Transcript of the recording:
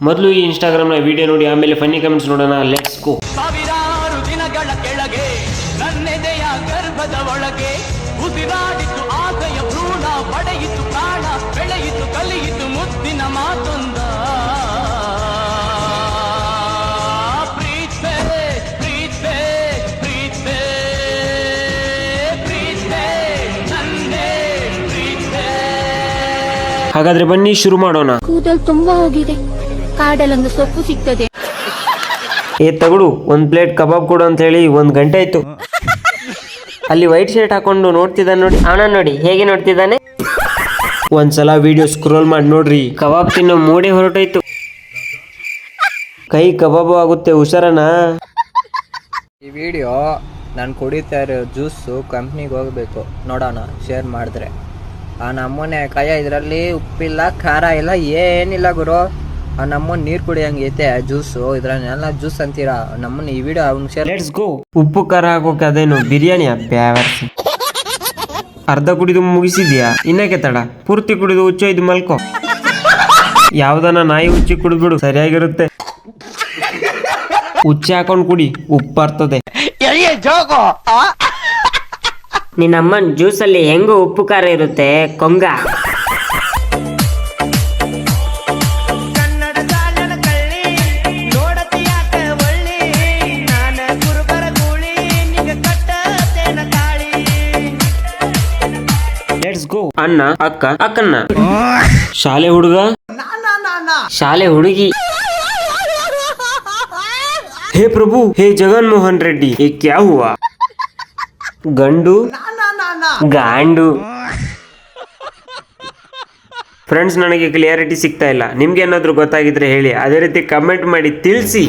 ಮೊದಲು ಈ ಇನ್ಸ್ಟಾಗ್ರಾಮ್ನ ವಿಡಿಯೋ ನೋಡಿ ಆಮೇಲೆ ಫನ್ನಿ ಕಮೆಂಟ್ಸ್ ನೋಡೋಣ. ಲೆಟ್ಸ್ ಗೋ ಸಾವಿರಾರು ದಿನಗಳ ಕೆಳಗೆ ನನ್ನೆದೆಯ ಗರ್ಭದ ಒಳಗೆ ಉಸಿರಾಡಿತು ಆಸೆಯ ಭ್ರೂಣ ಪಡೆಯಿತು ಪ್ರಾಣ ಬೆಳೆಯಿತು ಕಲಿಯಿತು ಮುದ್ದಿನ ಮಾತೊಂದ. ಪ್ರೀತೆ ಪ್ರೀತೆ ಪ್ರೀತೆ ಪ್ರೀತೆ ನನ್ನೇ ಪ್ರೀತೆ ಹಾಗಾದ್ರೆ ಬನ್ನಿ ಶುರು ಮಾಡೋಣ. ಕೂದಲು ತುಂಬಾ ಹೋಗಿದೆ. ಕಾಡಲ್ಲೊಂದು ಸೊಪ್ಪು ಸಿಗ್ತದೆ. ಏ ತಗಡು ಒಂದ್ ಪ್ಲೇಟ್ ಕಬಾಬ್ ಕೊಡು ಅಂತ ಹೇಳಿ ಒಂದ್ ಗಂಟೆ ಆಯ್ತು. ಅಲ್ಲಿ ವೈಟ್ ಶರ್ಟ್ ಹಾಕೊಂಡು ನೋಡ್ತಿದ್ದಾನೆ ನೋಡಿ. ಅವನ ನೋಡಿ ಹೇಗೆ ನೋಡ್ತಿದ್ದಾನೆ? ಒಂದ್ಸಲ ವಿಡಿಯೋ ಸ್ಕ್ರೋಲ್ ಮಾಡಿ ನೋಡ್ರಿ. ಕಬಾಬ್ ತಿನ್ನೋ ಮೂಡೆ ಹೊರಟೋಯ್ತು. ಕೈ ಕಬಾಬು ಆಗುತ್ತೆ ಹುಷಾರನಾ? ಈ ವಿಡಿಯೋ ನಾನು ಕುಡಿತಾ ಇರೋ ಜ್ಯೂಸು ಕಂಪ್ನಿಗೆ ಹೋಗಬೇಕು. ನೋಡೋಣ ಶೇರ್ ಮಾಡಿದ್ರೆ. ಆ ನಮ್ಮನೆ ಕಾಯ ಇದರಲ್ಲಿ ಉಪ್ಪಿಲ್ಲ ಖಾರ ಇಲ್ಲ ಏನಿಲ್ಲ ಗುರು. ಆ ನೀರ್ ನೀರು ಕುಡಿಯಂಗೈತೆ ಐತೆ ಜ್ಯೂಸು ಇದ್ರನ್ನೆಲ್ಲ ಜ್ಯೂಸ್ ಅಂತೀರಾ? ನಮ್ಮನ್ನ ಈ ವಿಡಿಯೋ ಅವ್ನು ಶೇರ್ ಲೆಟ್ಸ್ ಗೋ ಉಪ್ಪು ಖಾರ ಹಾಕೋಕೆ ಅದೇನು ಬಿರಿಯಾನಿ ಬ್ಯಾವರ್ಸಿ. ಅರ್ಧ ಕುಡಿದು ಮುಗಿಸಿದ್ಯಾ? ಇನ್ನಕ್ಕೆ ತಡ ಪೂರ್ತಿ ಕುಡಿದು ಹುಚ್ಚೊಯ್ದು ಮಲ್ಕೋ. ಯಾವ್ದನ ನಾಯಿ ಹುಚ್ಚಿ ಕುಡಿದ್ಬಿಡು ಸರಿಯಾಗಿರುತ್ತೆ. ಹುಚ್ಚಿ ಹಾಕೊಂಡ್ ಕುಡಿ ಉಪ್ಪರ್ತದೆ ನಿನ್ನಮ್ಮನ್ ಜ್ಯೂಸಲ್ಲಿ ಹೆಂಗು ಉಪ್ಪು ಖಾರ ಇರುತ್ತೆ? ಕೊಂಗ. ಲೆಟ್ಸ್ ಗೋ ಅಣ್ಣ, ಅಕ್ಕ ಅಕ್ಕನ್ನ ಶಾಲೆ ಹುಡುಗ? ಶಾಲೆ ಹುಡುಗಿ. ಹೇ ಪ್ರಭು, ಹೇ ಜಗನ್ ಮೋಹನ್ ರೆಡ್ಡಿ ಏ ಕ್ಯಾ ಹುವ? ಗಂಡು, ಗಾಂಡು. ಫ್ರೆಂಡ್ಸ್ ನನಗೆ ಕ್ಲಿಯಾರಿಟಿ ಸಿಗ್ತಾ ಇಲ್ಲ. ನಿಮ್ಗೆ ಏನಾದರೂ ಗೊತ್ತಾಗಿದ್ರೆ ಹೇಳಿ. ಅದೇ ರೀತಿ ಕಮೆಂಟ್ ಮಾಡಿ ತಿಳಿಸಿ.